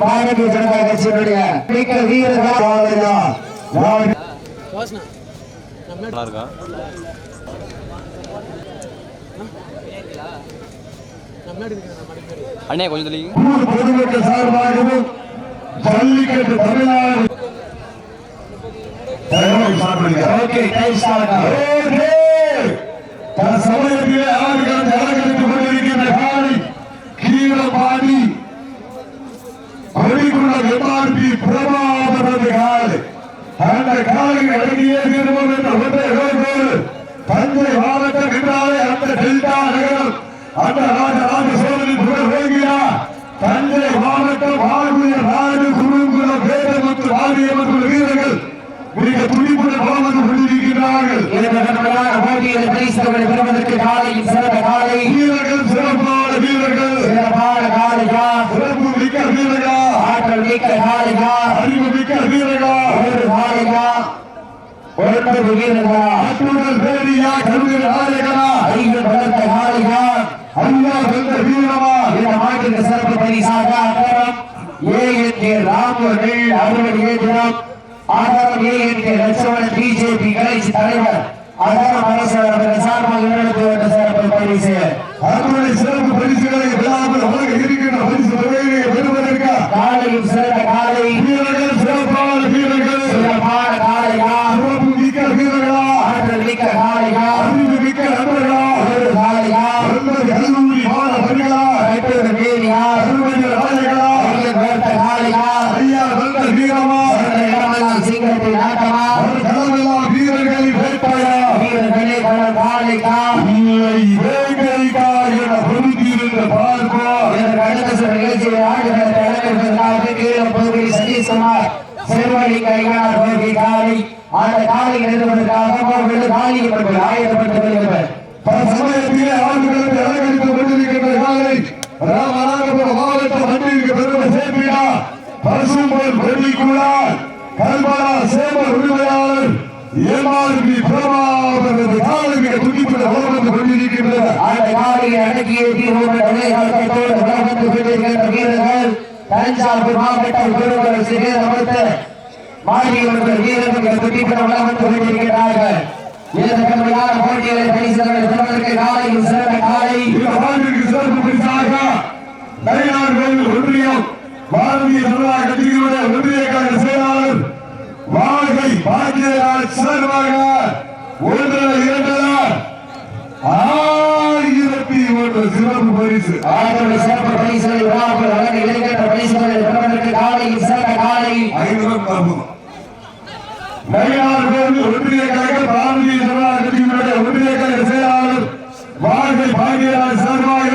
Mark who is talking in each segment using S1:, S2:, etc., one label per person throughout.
S1: பாரதிய ஜனதா கட்சியினுடைய மிக்க வீரர்கள்
S2: நல்லா இருக்கா அண்ணே கொஞ்சம்
S3: ஊர் பொதுமக்கள் சார்பாகவும் ஜல்லிக்கட்டு தமிழ்நாடு சமயத்திலே கொண்டிருக்கின்ற காலை கீழபாடி கொடிக்குள்ள எம்ஆர்பி பிரபாகரது காலை. அந்த காலை அடங்கியே தீர்வோம் என்ற ஒன்றை வேண்டோடு தஞ்சை மாவட்டம் என்றாலே அந்த டெல்டா நகரம். அந்த ராஜராஜ சோழனின் புகழ் ஓங்கியா தஞ்சை மாவட்டம் வாழ்வுய நாடு குறுங்குல பேர மற்றும் ஆரிய மற்றும் வீரர்கள். மிக துடிப்புடன் வளம் வந்து கொண்டிருக்கிறார்கள்
S1: போட்டியில் பரிசுகளை பெறுவதற்கு காலையில் சிறந்த காலை.
S3: வீரர்கள் சிறப்பான
S1: காலையா
S3: சிறப்பு மிக்க வீரர்களா
S1: ஆற்றல் மிக்க காலையா
S3: அறிவு மிக்க வீரர்களா
S1: ஒரு காலையா ஒன்பது வீரர்களா
S3: ஆற்றுடல் பேரியா கருவியல் நாயகனா
S1: ஐந்து பலத்த காலையா
S3: ஐயா வென்ற வீரமா
S1: இந்த மாட்டிற்கு சிறப்பு பரிசாக அகரம். ஏ என் கே ராமர்கள் அறுபது ஏதினம் ஆதாரம் A N K Lakshmanan BJP கடைசி தலைவர். அகரம் அரசு அவர்கள் சார்பாக இவர்களுக்கு வந்த சிறப்பு பரிசு.
S3: அவருடைய சிறப்பு பரிசுகளை விழாவில் உலக இருக்கின்ற பரிசு பெறுவதற்கு
S1: காலையில் சிறந்த காலை
S3: வீரர்கள் சிறப்பான வீரர்கள்
S1: சிறப்பான காலையா
S3: சிறப்பு மிக்க வீரர்களா
S1: ஆற்றல் மிக்க காலையா
S3: அறிவு மிக்க நண்பர்களா
S1: ஒரு காலையா
S3: ஒன்பது கல்லூரி மாணவர்களா
S1: எட்டு மேலியா
S3: கருவியல் நாயகனா
S1: ஐந்து பேர்த்த காலையா
S3: ஐயா வென்ற வீரமா
S1: சிறந்த இடமெல்லாம் சிங்கத்தின் ஆட்டமா
S3: ஒரு களமெல்லாம் வீரர்களை வேட்பாயா
S1: வீரர்களே பலர் காலைக்கா
S3: இல்லை வேங்கைக்கா என பொருந்தியிருந்த பார்ப்போம்
S1: இதற்கு அடுத்த சில நிகழ்ச்சியை ஆடுகிற தலைவர்களுக்காக பகுதி சதீஷ்குமார் செல்வழி கையாளர் பகுதி காலை. அந்த காலை எழுதுவதற்காக வெள்ளு காலியப்பட்டு ஆயுதப்பட்டு வருகிறவர்
S3: சமயத்திலே ஆண்டுகளுக்கு அலங்கரித்து கொண்டிருக்கின்ற காலை ராமநாதபுரம் மாவட்டம் பெருமை கல்பனா சேமர் உரிமையாளர் ஏமாறுபி பிரபாகரது காலை மிக துடிப்புடன் வளம் வந்து கொண்டிருக்கின்றது.
S1: அந்த காலையை அடக்கிய தீர்வு நிலையாட்டத்தோடு வளர்ந்து கொண்டிருக்கின்ற வீரர்கள் தஞ்சாவூர் மாவட்டம் பெருமளவு சிறந்த மாநிலங்கள் வீரர்கள் துடிப்புடன் வளர்ந்து கொண்டிருக்கிறார்கள். முன்னாள் போட்டிகளை பரிசுகளை பெறுவதற்கு காலையில் சிறந்த காலை
S3: இந்த ஆண்டிற்கு சிறப்பு பரிசாக நயினார் கோவில் ஒன்றியம் பாரதிய ஜனதா கட்சியினுடைய ஒன்றிய செயலாளர் வாழ்கை பாக்கியராஜ் சார்பாக ஒன்றரை இரண்டர ஆயிரத்தி ஒன்று சிறப்பு பரிசு.
S1: ஆதரவு சிறப்பு பரிசுகளை விழாக்கள் வழங்க இருக்கின்ற பரிசுகளை பெறுவதற்கு காலையில் சிறந்த காலை.
S3: ஐநூறு அற்புதம். நயினார் கோவில் ஒன்றிய கழக பாரதிய ஜனதா கட்சியினுடைய ஒன்றிய கழக செயலாளர் வாழ்கை பாக்கியராஜ் சார்பாக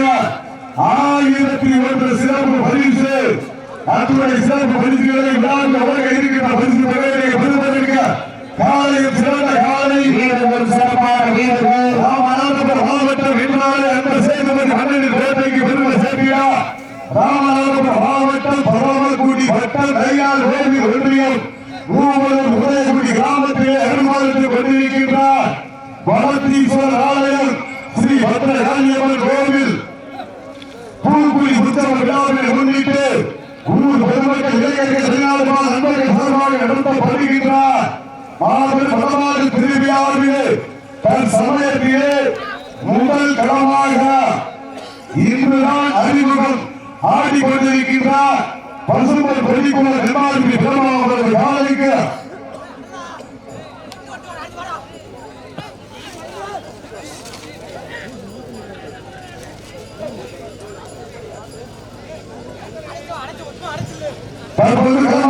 S3: ஆயிரத்தி ஒன்று சிறப்பு பரிசு. அத்துறை சிறப்பு பரிசுகளை விழாவில் உலக இருக்கின்ற பரிசு காலையில் சிறந்த காலை
S1: வீரர்கள் சிறப்பான வீரர்கள்
S3: ராமநாதபுரம் மாவட்டம் என்றாலே அந்த சேதுபதி மன்னனின் கோட்டைக்கு பெருமை சேர்ப்பியா ராமநாதபுரம் மாவட்டம் பரமக்குடி வட்டம் கையால் வேள்வி ஒன்றியம் மூவரும் உதயகுடி கிராமத்திலே கொண்டிருக்கின்றார். ஆலயம் ஸ்ரீ பத்ரகாளியம்மன் கோவில் பூக்குழி உற்சவ விழாவினை முன்னிட்டு ஊர் பொதுமக்கள் இளைஞர்கள் நண்பர்கள் சார்பாக நடத்தப்படுகின்றார். மாபெரும் வடமாறு திருவிழாவிலே தன் சமயத்திலே முதல் களமாக இன்றுதான் அறிமுகம் ஆடிக்கொண்டிருக்கின்றார் பசுமை பள்ளிக்குள்ள நிர்வாகி பெருமாவரது காலைக்கு. தற்போது களமாடிக்கொண்டிருக்கின்றார்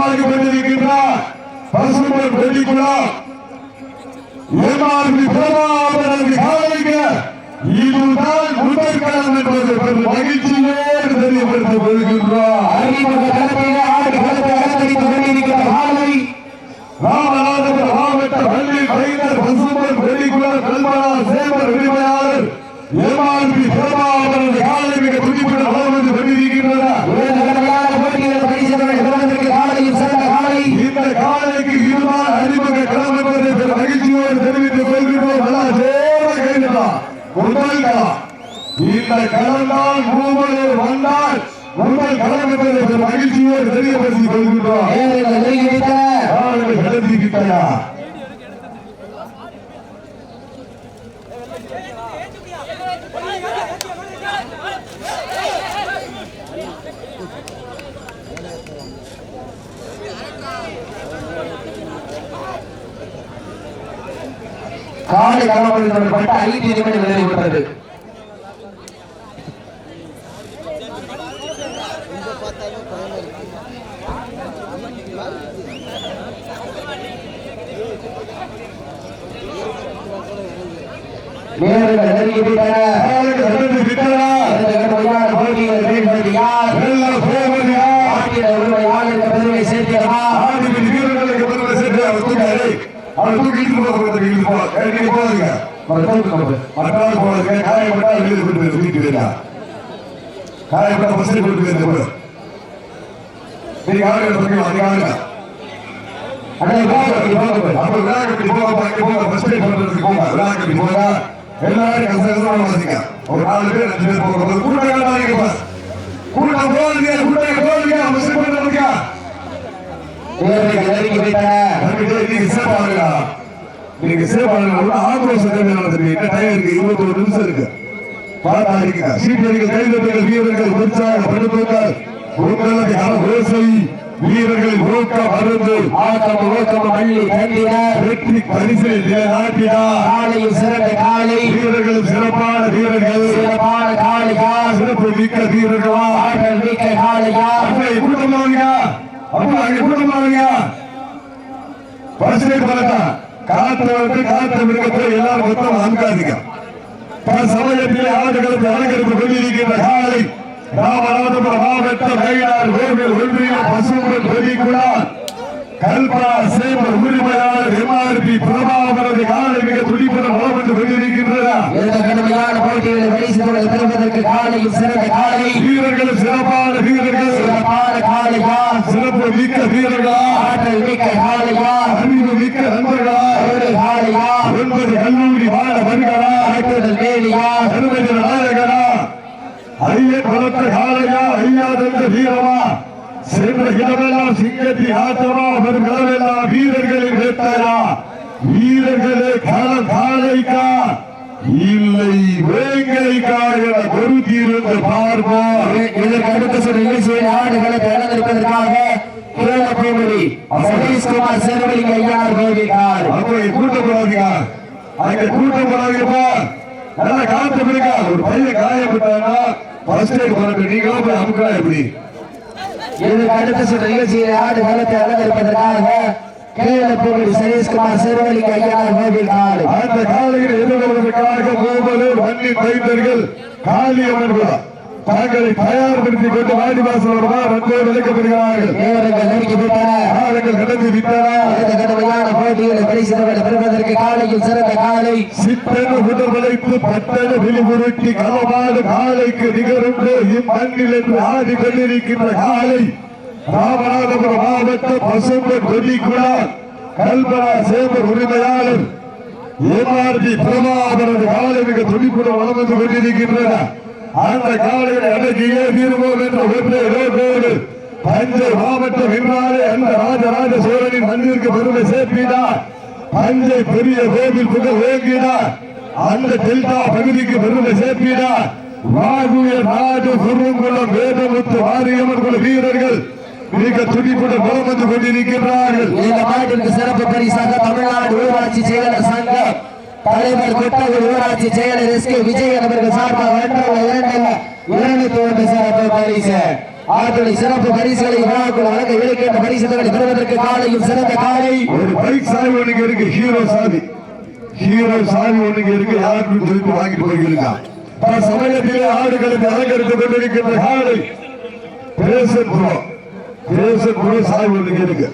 S3: பசுமை பள்ளிக்குழா ஏமாறுதி பிரபாகரன் காலைக்கு இதுதான் முதற்கலம் என்பது பெரும் மகிழ்ச்சியோடு தெரியப்படுத்தப்படுகின்றார்
S1: அறிமுக காலை
S3: மாவட்ட பள்ளி கலைஞர் பசுமன் வெள்ளிக்குளர் கல்பனா சேவர் உரிமையாளர் ஏமாறுதி பிரபாகரன் காலை மிக துடிப்புடன் வளர்ந்து கொண்டிருக்கின்றனர்
S1: உயர்ந்தகரமான போட்டியில் பரிசுகளை பெறுவதற்கு காலையில் சிறந்த காலை
S3: இந்த காலைக்கு இதுதான் அறிமுக களம் என்பதை பெரும் மகிழ்ச்சியோடு தெரிவித்துக் கொள்கின்றோம் நல்லா சேர கைதா முதல் களம் களம்தான் மூவலூர் வந்தால் உங்கள் ஒரு மகிழ்ச்சியோடு தெரியப்படுத்திக் கொள்கின்றோம்.
S1: காலை களமொழி தொடர்பட்ட ஐந்து நிமிடம் நேரங்கள் நெருங்கிவிட்டன
S3: காலங்கள் கடந்து விட்டன
S1: இந்த கடுமையான போட்டியில் வெல்வது யார்
S3: வெல்ல போவது யார்
S1: ஆட்டிட உரிமையாளர் என்ற பெருமை சேர்க்கிறதா
S3: ஆதிபதி வீரர்களுக்கு பதில் சென்று அவர் தூக்காரு அவர் தூக்கி இழுத்து போக போகிறது இழுத்து போ ஏய், நீங்க போதுங்க மற்றால் போதுங்க காயப்பட்டால் வெளியே கொண்டு போய் தூக்கிட்டு போயிடா காயப்பட்ட பஸ்ஸில் கொண்டு போயிருந்த நீங்க ஆளுங்க சொல்லுங்க நீங்க ஆளுங்க
S1: போங்க போங்க போங்க
S3: அப்ப விளையாட்டு போக பாக்க ஃபர்ஸ்ட் எய்ட் போங்க எல்லாரும் கஷ்டம் வசதிங்க ஒரு நாலு பேர் அஞ்சு பேர் போக போது கூட்டம் வேண்டாம் பாஸ் கூட்டம் போகுதுங்க கூட்டம் போகுதுங்க ஃபர்ஸ்ட் பண்றதுக்கு
S1: நேரங்கள் நெருங்கிவிட்டன
S3: அதுக்கு நீங்க சிறப்பாக நீங்க ஆக்ரோஷம் தேவையான என்ன டைம் இருக்கு? இருபத்தி ஒரு நிமிஷம் இருக்கு. இருக்குங்க சீட்டர்கள் கைதட்டுகள் வீரர்கள் உற்சாகப்படுத்துங்கள் உங்களுக்கு ஓசை வீரர்களின் ஊக்கம் அருந்து
S1: ஆக்கம் ஊக்கம் மல்லி தந்திட
S3: வெற்றி பரிசை நிலைநாட்டினா
S1: காலையில் சிறந்த காலை.
S3: வீரர்களும் சிறப்பான வீரர்கள்.
S1: சிறப்பான காளையா
S3: சிறப்பு மிக்க வீரர்களா.
S1: ஆற்றல் மிக்க காளையா
S3: அப்பா கூட்டம் வாங்க அப்பா அங்க கூட்டம் வாங்க பரிசுக்கு வரட்டும் காத்து வந்து காத்து விடுக்க எல்லாரும் மொத்தம் அமுக்காதீங்க. பல சமயத்தில் ஆடுகளுக்கு அலங்கரிப்பு கொண்டிருக்கின்ற காலை ராமநாதபுரம் மாவட்டம் கையார் கோவில் ஒன்றிய பசுமுடன் கொடிக்குள்ளார் கல்பனா சேவர் உரிமையாளர் எம்ஆர்பி பிரபாகரது காலை மிக துடிப்புடன் வளம் வந்து
S1: இந்த கடுமையான போட்டிகளை வெளிச்சத்தோடு பெறுவதற்கு காலையில் சிறந்த காலை.
S3: வீரர்களும் சிறப்பான வீரர்கள்.
S1: சிறப்பான காளையா
S3: சிறப்பு மிக்க வீரர்களா?
S1: ஆற்றல் மிக்க காளையா
S3: அறிவு மிக்க நண்பர்களா?
S1: ஒரு காளையா
S3: ஒன்பது கல்லூரி மாணவர்களா?
S1: ஆற்றுதல் வேலியா?
S3: அனுமதி நாயகனா? ஐயன் வளர்த்த காலையா? ஐயா தந்த வீரமா? சென்ற இடமெல்லாம் சிங்கத்தி ஆட்டமா வரும் களமெல்லாம் வீரர்களின் வேட்டையா? வீரர்களே களம் காலைக்கா? இல்லை வேங்கைக்கா என பொருத்தியிருந்து பார்ப்போம்.
S1: இதற்கு அடுத்த சில நிகழ்ச்சியில் ஆடுகளை அலங்கரிப்பதற்காக கேரளபூமி சதீஷ்குமார் செருவலிங்க ஐயார் கோவிக்கார்
S3: அப்போ கூட்டம் போடாதீங்க அங்க கூட்டம் போடாதீங்கப்பா நல்லா காத்து பிடிக்க ஒரு பையன் காயப்பட்டானா ஃபர்ஸ்ட் எய்ட் பண்ணட்டும் நீங்களும் போய் அமுக்கலாம் எப்படி?
S1: இதற்கு அடுத்த சில நிகழ்ச்சியில் ஆடுகளத்தை அலங்கரிப்பதற்காக கேரளபூமி சதீஷ்குமார் செருவலிங்க ஐயார் கோவிக்கார்
S3: அந்த காலையில் எதிர்கொள்வதற்காக மூவரு வன்னி மைந்தர்கள் காளியம்மன் விழா தங்களை தயார்படுத்திக் கொண்டு வாடிவாசல் வருமாறு அன்போடு விளக்கப்படுகிறார்கள்
S1: நேரங்கள்
S3: காலங்கள் கடந்து விட்டன.
S1: இந்த கடுமையான போட்டிகளை பரிசுகளை பெறுவதற்கு காலையில் சிறந்த காலை.
S3: சித்தன உடற்படைப்பு பட்டன விழிபுருட்டி களமாடு காலைக்கு நிகருண்டு இம்மண்ணில் என்று ஆடி கொண்டிருக்கின்ற காலை. ராமநாதபுரம் மாவட்ட பசும்பன் கொல்லிக்குழார் கல்பனா சேவர் உரிமையாளர் ஏமார்பி பிரபாகரது காலை மிக துடிப்புடன் வளம் வந்து கொண்டிருக்கின்றன. அந்த காலையில் அடக்கியே தீர்வோம் என்ற ஒற்றை தஞ்சை மாவட்டம் என்றாலே அந்த ராஜராஜ சோழனின் மண்ணிற்கு பெருமை சேர்ப்பினார். தஞ்சை பெரிய கோவில் புகழ் வேங்கினார். அந்த டெல்டா பகுதிக்கு பெருமை சேர்ப்பினார். வாகுய நாடு குருங்குளம் வேதமுத்து மாரியம்மன் குல வீரர்கள் மிக துடிப்புடன் வளம் வந்து கொண்டிருக்கிறார்கள்
S1: இந்த மாட்டிற்கு சிறப்பு பரிசாக தமிழ்நாடு ஊராட்சி செயலர் சங்கம் தலைவர் கொட்டகூர் ஊராட்சி செயலர் எஸ் கே விஜயன் அவர்கள் சார்பாக வென்றவங்க இரண்டல்ல இருநூத்தி ஒன்று சிறப்பு பரிசு. ஆற்றலை சிறப்பு பரிசுகளை விழாக்குள் வழங்க இருக்கின்ற பரிசுகளை பெறுவதற்கு காலையும் சிறந்த காலை.
S3: ஒரு பைக் சாவி ஒண்ணுங்க இருக்கு ஹீரோ சாவி. ஹீரோ சாவி ஒண்ணுங்க இருக்கு யாருக்கும் சொல்லிட்டு வாங்கிட்டு போயிருக்கா பல சமயத்திலே ஆடுகளுக்கு அலங்கரித்துக் கொண்டிருக்கின்ற காலை. பேசன் புரோ பேசன் புரோ இருக்கு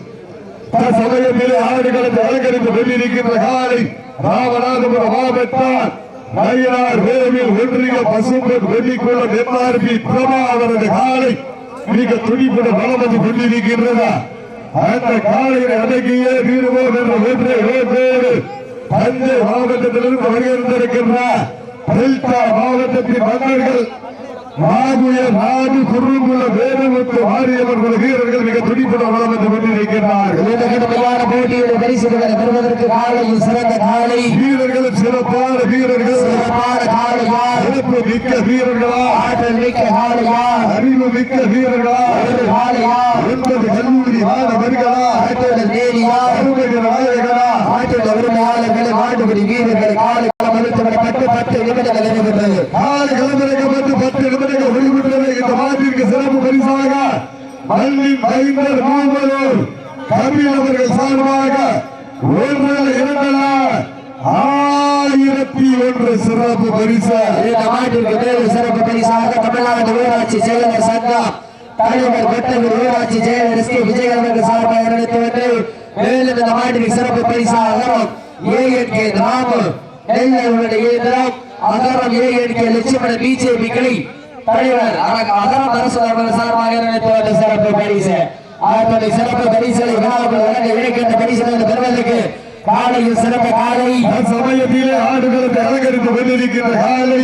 S3: பல சமயத்திலே ஆடுகளுக்கு அலங்கரித்துக் கொண்டிருக்கின்ற காலை ராமநாதபுரம் மாவட்டம் மயிலார் வேவில் ஒன்றிய பசும்பன் வெள்ளிக்குளம் எம்ஆர்பி பிரபா அவரது காலை மிக துடிப்புடன் வளம் வந்து கொண்டிருக்கின்றதா அந்த காலையில் அடக்கியே தீர்வோம் என்ற ஒன்றை நோக்கோடு தஞ்சை மாவட்டத்திலிருந்து வருகின்றிருக்கின்ற டெல்டா மாவட்டத்தின் மன்னர்கள் நாடு குறுங்குல வேலுமுத்து வாரியவர்கள் வீரர்கள் மிக துடிப்புடன் வளம் வந்து கொண்டிருக்கிறார்கள்
S1: போட்டியில் பரிசுகளை பெறுவதற்கு காலையில் சிறந்த காலை.
S3: வீரர்களும் சிறப்பான வீரர்கள்.
S1: சிறப்பான காலையா?
S3: சிறப்பு மிக்க வீரர்களா?
S1: ஆற்றல் மிக்க காலையா?
S3: அறிவு மிக்க வீரர்களா?
S1: காலையா?
S3: ஒன்பது கல்லூரி மாணவர்களா?
S1: ஆற்றல் நேரியா
S3: அருமைய நாயகனா
S1: ஆற்றல் உரிமையாளர்களை வீரர்களை காலை மருத்துவரை பத்து பத்து நிமிடங்கள் நிறைவேற்றது
S3: காலை கிளம்பிற்கு பத்து நிமிடங்கள் ஒளிவிட்டது இந்த மாட்டிற்கு சிறப்பு பரிசாக மண்ணின் மைந்தர் கல்வி அவர்கள் சார்பாக ஒன்று இரண்டல்ல ஆயிரத்தி ஒன்று சிறப்பு பரிசு.
S1: இந்த மாட்டிற்கு மேலும் சிறப்பு பரிசாக தமிழ்நாடு ஊராட்சி செயலர் சங்கம். தலைவர் கொட்டவர் ஊராட்சி செயலர் எஸ் கே விஜய் அவர்கள் சார்பாக நடத்தி வந்து மேலும் இந்த மாட்டிற்கு சிறப்பு பரிசாக ஏஎன்கே ராமு நெல்லவருடைய இயந்திரம் அகரம் ஏஎன்கே லட்சுமண பிஜேபி கிளை தலைவர் அகரம் அரசு அவர்கள் சார்பாக நடத்தி வந்த சிறப்பு பரிசு. ஆகவே சிறப்பு பரிசுகளை விழாவுகள் வழங்க இருக்கின்ற பரிசுகளை பெறுவதற்கு காலையில் சிறப்பு காலை.
S3: சமயத்திலே ஆடுகளுக்கு அலங்கரித்து கொண்டிருக்கின்ற காலை.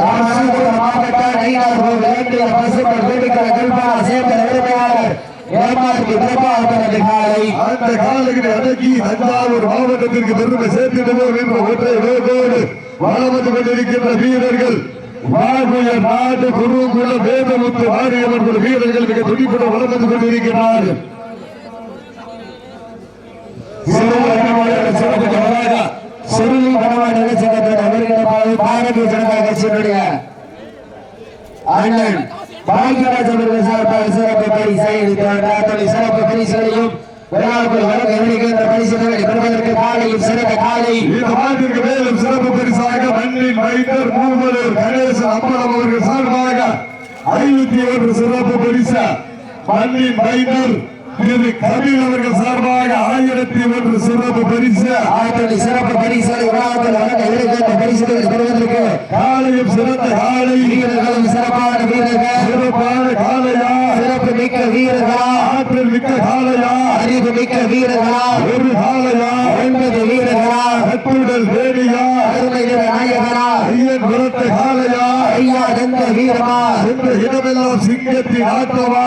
S1: ராமநாதபுரம் மாவட்ட நயினார்கோவில் வேண்டிய பசுக்கள் வீடுகளை கல்பான சேர்ந்த உரிமையாளர் ஏமாற்றி பிரபாகரனது காலை.
S3: அந்த காலைகளை அடக்கி தஞ்சாவூர் மாவட்டத்திற்கு பெருமை சேர்த்திடுவோம் என்ற ஒற்றை வேகோடு கொண்டிருக்கின்ற வீரர்கள். வாகுய நாடு குருகுல வேதமுத்து வாரியவர்கள் வீரர்கள் மிக துடிப்புடன் வளர்ந்து வந்து கொண்டிருக்கிறார்கள்
S1: பாரதிய ஜனதா கட்சியினுடைய அண்ணன் பாக்யராஜ் அவர்கள் சார்பாக சிறப்பு பரிசை சிறப்பு பரிசுகளையும் விழாவுக்குள் வழங்க பரிசுகளை பெறுவதற்கு காலையில் சிறந்த காலை.
S3: இந்த மேலும் சிறப்பு மைந்தர் மூவலூர் கணேசன் அப்பளம் அவர்கள் சார்பாக ஐநூத்தி ஒன்று சிறப்பு பரிசு. மண்ணின் மைந்தர் திரு கபில் அவர்கள் சார்பாக ஆயிரத்தி ஒன்று சிறப்பு பரிசு.
S1: ஆயிரத்தி சிறப்பு பரிசுகளை விழாவுக்குள் வழங்க இருக்கின்ற பரிசுகளை பெறுவதற்கு
S3: காலையும் சிறந்த காலை.
S1: வீரர்களும் சிறப்பான வீரர்கள்.
S3: சிறப்பான காலையா?
S1: சிறப்பு மிக்க வீரர்களா?
S3: மிக்க காலையா
S1: அறிவு மிக்க வீரர்களா?
S3: ஒரு காலையா
S1: ஒன்பது வீரர்களா?
S3: கட்டுடல் வேணியா
S1: அருமை நாயகனா?
S3: ஐயன் புரட்ட காலையா
S1: ஐயா தந்த வீரமா?
S3: என்ற இடமெல்லாம் சிங்கத்தின் ஆட்டமா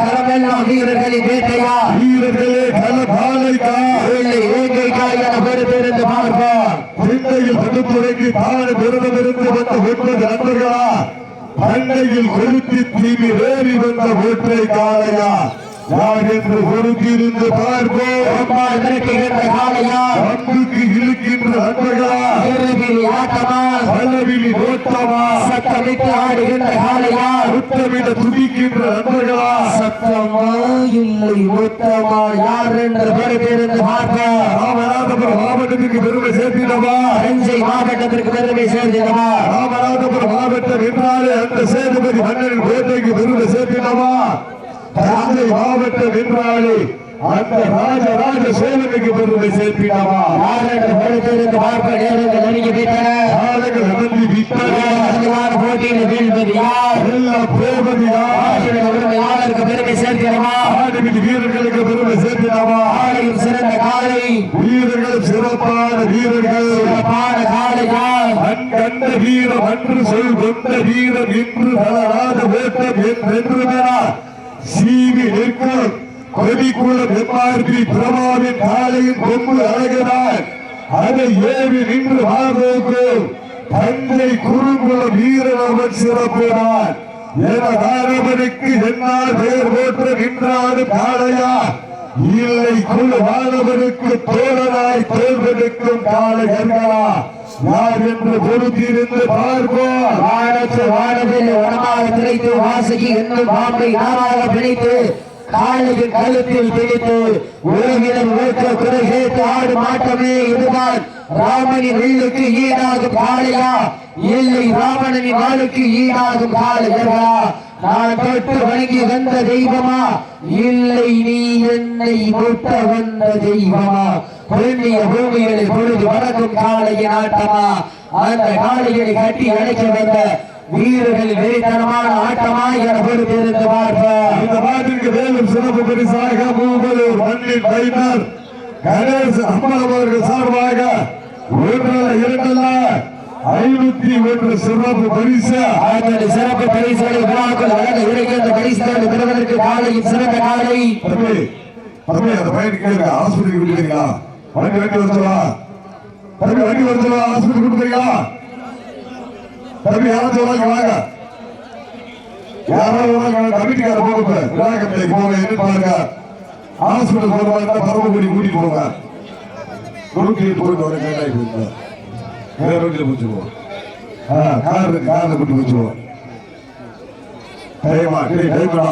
S1: களமெல்லாம் வீரர்களின் வேட்டையா?
S3: வீரர்களே கல காலைக்கா
S1: இல்லை வேங்கைக்கா என பொறுத்திருந்து பார்ப்போம்
S3: சிந்தையில் தடுத்துறைக்கு தாழ் விரதமிருந்து வந்த ஒன்பது நண்பர்களா? பண்ணையில் கொளுத்தி தீவி வேறி வந்த ஒற்றை காளையா? யார் என்று பொறுத்திருந்து பார்ப்போம்.
S1: அம்மாள் மிரட்டுகின்ற காளையா
S3: அன்புக்கு இழுக்கின்ற நண்பர்களா
S1: இருபிரி ஆட்டமா?
S3: பலவிழி ஓட்டமா
S1: சத்தமிட்டு ஆடுகின்ற காளையா
S3: முத்தமிட துடிக்கின்ற நண்பர்களா
S1: சத்தமா இல்லை மொத்தமா. யார் என்று பொறுத்திருந்து பார்ப்போம்?
S3: ராமநாதபுரம் மாவட்டத்திற்கு பெருமை சேர்த்திடவா?
S1: தஞ்சை மாவட்டத்திற்கு பெருமை சேர்ந்திடவா
S3: ராமநாதபுரம் மாவட்டம் என்றாலே அந்த சேதுபதி மன்னரின் கோட்டைக்கு பெருமை சேர்த்திடவா? தஞ்சை மாவட்டம் என்றாலே அந்த ராஜராஜ சோழனுக்கு பெருமை
S1: யார் என்று பொறுத்திருந்து பார்க்க நேரங்கள் நெருங்கி விட்டன.
S3: காலங்கள் நடந்து விட்டன.
S1: போட்டியில் வீழ்வது யார்?
S3: எல்லாம் போவது யார்?
S1: ஆசிரியர் உரிமையாளருக்கு பெருமை சேர்க்கிறமா
S3: ஆடுவின் வீரர்களுக்கு பெருமை சேர்த்திடவா
S1: காலையில் சிறந்த காலை.
S3: வீரர்கள் சிறப்பான வீரர்கள்.
S1: சிறப்பான காலையா
S3: மண் கண்ட வீரம் அன்று சொல் கொண்ட வீரம் இன்று தளராத ஓட்டம் என்றென்று சீவி நிற்கும் கொதிக்குளம் எம்ஆர்பி பிரபாவின் காலையின் கொம்பு அழகிறார் அதை ஏவி நின்று வாழ்வோக்கு தந்தை குறுங்குளம் வீரனவன் அவன் சிறப்பினார். எனதானவனுக்கு என்னால் பெயர் போற்ற நின்றாடு காளையா. இல்லை குழு வாழவனுக்கு தோழனாய் தோல்வனுக்கும் காளையர்களா. யார் என்று பொறுத்திருந்து பார்ப்போம்.
S1: வானத்து வானவில் வனமாக திரைத்து வாசகி என்னும் பாம்பை நாராக பிணைத்து காலையில் கழுத்தில் பிடித்து உலகிடம் ஊக்க குறை சேர்த்து ஆடும் ஆட்டமே இதுதான். ராமனின் வில்லுக்கு ஈடாகும் காளையா. இல்லை ராமனின் நாளுக்கு ஈடாகும் காளையர்களா நான் தொட்டு வணங்கி வந்த தெய்வமா? இல்லை நீ என்னை முட்ட வந்த தெய்வமா? புண்ணிய பூமிகளை பொழுது வணக்கும் காளையின் ஆட்டமா? அந்த காளைகளை கட்டி அழைக்க வந்த வீரர்கள் வெறித்தனமான ஆட்டமா என பொறுத்திருந்து பார்ப்பார்
S3: இந்த பாட்டிற்கு மேலும் சிறப்பு பரிசாக மூவலூர் மண்ணின் மைனர் கணேஷ் அம்மன் அவர்கள் சார்பாக ஒன்றல்ல இரண்டல்ல ஐநூத்தி ஒன்று சிறப்பு பரிசு.
S1: அதனுடைய சிறப்பு பரிசுகளை விழாக்கள் வழங்க இருக்கிற பரிசுகளை பெறுவதற்கு காலையில் சிறந்த காலை.
S3: அந்த பையனுக்கு கேளுங்க ஆஸ்பத்திரிக்கு விட்டுறீங்களா வண்டி வண்டி வருத்தலா தம்பி வண்டி வருத்தலா ஆஸ்பத்திரி கொடுத்துறீங்களா தம்பி யாராச்சும் வாங்க வாங்க. யாராவது வாங்க. கமிட்டிக்கார போக விழா கமிட்டிக்கு போங்க என்ன பாருங்க ஹாஸ்பிட்டல் போக மாதிரி பரமக்குடி கூட்டிட்டு போங்க குறுக்கி போயிட்டு வர கேட்டாய் போயிருந்தேன் வேற வண்டியில் பிடிச்சிருவோம் ஆ கார் இருக்கு காரில் கூட்டி பிடிச்சிருவோம் டைமா டேய் டைமா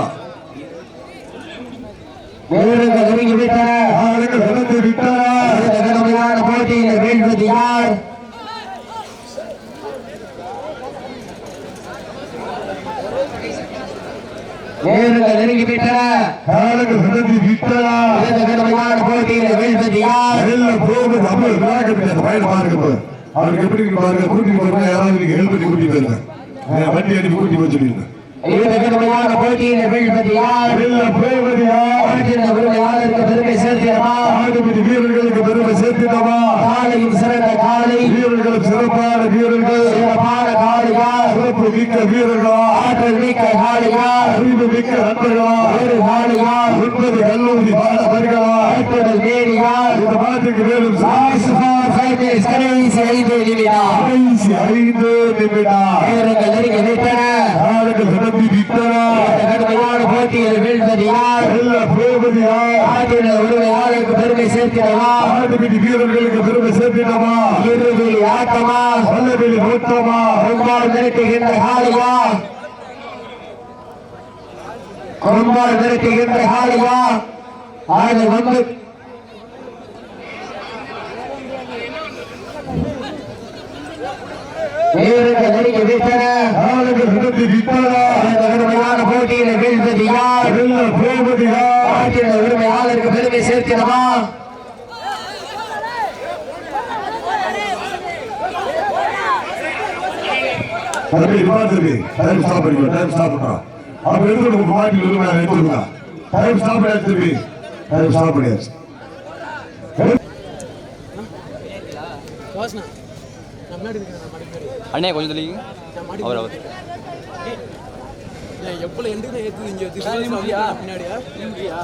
S1: வீரர்கள் நெருங்கி விட்டன.
S3: ஆளுங்க வெள்ளத்தை விட்டாரா
S1: இந்த கடுமையான போட்டியில் வீழ்வது யார்? வீரர்கள் நெருங்கி விட்டன.
S3: ஆளுங்க வெள்ளத்தை விட்டாரா
S1: இந்த கடுமையான போட்டியில் வீழ்வது யார்?
S3: எல்லாம் போகுது அப்ப விளையாட முடியாது பயன் பாருங்க இப்ப. அவருக்கு எப்படி பாருங்க போறேன் யாராவது நீங்க ஹெல்ப் பண்ணி கூட்டிட்டு நான் வண்டி அனுப்பி கூட்டி போய்
S1: இந்த கடுமையான போட்டியில் வீழ்வது யார்
S3: எல்லாம் போவது யார்
S1: ஆற்றின உரிமையாளருக்கு பெருமை சேர்த்தியமா
S3: ஆடுபடி வீரர்களுக்கு பெருமை சேர்த்துட்டவா
S1: காலையும் சிறந்த காலை
S3: வீரர்கள் சிறப்பான வீரர்கள்
S1: சிறப்பான காளையா
S3: சிறப்பு மிக்க வீரர்களா
S1: ஆற்றல் மிக்க காளையா
S3: அறிவு மிக்க நண்பர்களா
S1: ஒரு காளையா
S3: ஒன்பது கல்லூரி மாணவர்களா
S1: ஆற்றல் மேனியா
S3: இந்த மாட்டுக்கு மேலும்
S1: ஆசுபார் ஃபைனல்ஸ் கடைசி ஐந்து நிமிடம்
S3: கடைசி ஐந்து நிமிடம்
S1: வீரர்கள் நெருங்கி விட்டன
S3: ஆளுக்கு நடத்தி விட்டனா
S1: இந்த கடுமையான போட்டியில் வீழ்வது யார்
S3: எல்லாம் போவது யார்
S1: ஆற்றின உரிமையாளருக்கு பெருமை சேர்த்திடவா
S3: ஆடுபடி வீரர்களுக்கு பெருமை சேர்த்திட்டமா
S1: இறுதியில் ஆட்டமா
S3: வல்லவெளி ஓட்டமா
S1: கொம்பால் மிரட்டுகின்ற காளையா கொம்பால் மிரட்டுகின்ற காளையா அது வந்து. வீரர்கள் நெருங்கி விட்டன.
S3: ஆளுக்கு நடத்தி விட்டனா
S1: இந்த கடுமையான போட்டியில் வீழ்வது யார்?
S3: போவது யார்
S1: பெருமை சேர்த்திடவா
S3: பார்த்துருக்கு டைம் ஸ்டாப் பண்ணிக்கோ டைம் ஸ்டாப் எடுத்து இருந்து நான் எடுத்துருங்க டைம் ஸ்டாப் பண்ணியாச்சு திருப்பி டைம் ஸ்டாப்
S4: அண்ணே கொஞ்சம் தெளிங்க அவர் அவர்.
S2: எப்பல எண்டுக்கு ஏத்து இங்க? முடியா பின்னாடியா? முடியா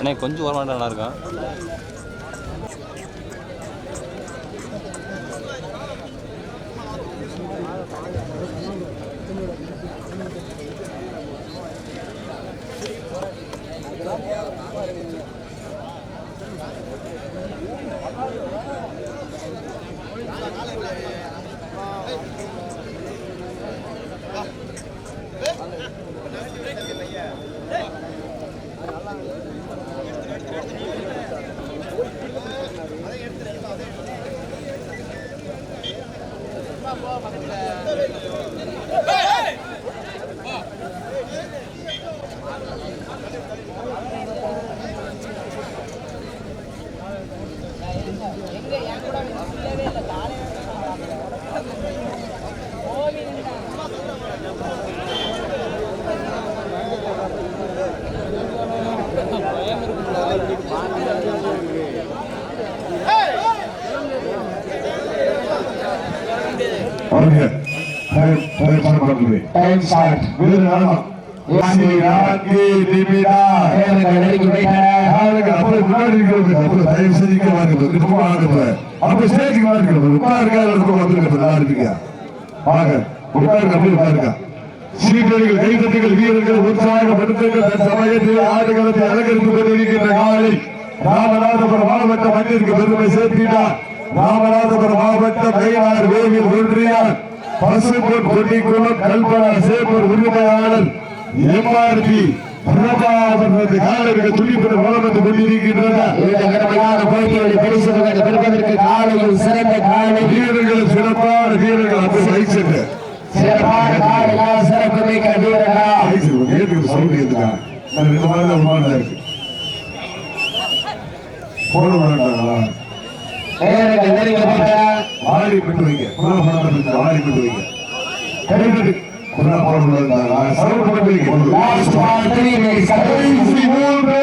S4: அண்ணே கொஞ்சம் வரமாட்டா நல்லா இருக்கான்
S3: அவங்க டைம் டைம் ஸ்டாப் பண்ணுறது
S1: டைம் ஸ்டார்ட்
S3: வீர நாளம் நான்கு நிமிடம்
S1: வீரர்கள் நெருங்கி விட்டன
S3: ஆளுங்க அப்புறம் முன்னாடி இருக்கிறது அப்புறம் தயவு செஞ்சு இங்க வாங்க இப்போ வாங்க அப்ப ஸ்டேஜுக்கு வாங்க உட்காருங்க இருக்கும் வந்துருக்க நல்லா இருப்பீங்க வாங்க உட்காருங்க அப்படி உட்காருங்க சீட்டடிகள் கைதட்டுகள் வீரர்கள் உற்சாகப்படுத்துங்கள் சமயத்தில் ஆடுகளத்தை அலங்கரித்துக் கொண்டிருக்கின்ற காலை ராமநாதபுரம் மாவட்ட மண்ணிற்கு பெருமை சேர்த்தினார் ராமநாதபுரம் மாவட்ட மயிலார் வேவில் ஒன்றியார் பசும்பொன் கொட்டிக்குளம் கல்பனா சேப்பூர் உரிமையாளர் எம்ஆர்பி பிரபாகரது காலர்கள் துடிப்புடன் வளம் வந்து கொண்டிருக்கின்றனர்.
S1: இந்த கடுமையான போட்டிகளில் பரிசுகளை பெறுவதற்கு காலையில் சிறந்த காலை.
S3: வீரர்கள் சிறப்பான வீரர்கள். அப்படி வைச்சது
S1: சிறப்பான காலையில் சிறப்பு மிக்க வீரர்களா?
S3: ரெண்டு ஒரு இருக்கு. போட மாட்டாங்களா? வைக்க.
S1: லாஸ்ட் பால் த்ரீ மினிட்ஸ்
S3: கடைசி மூன்று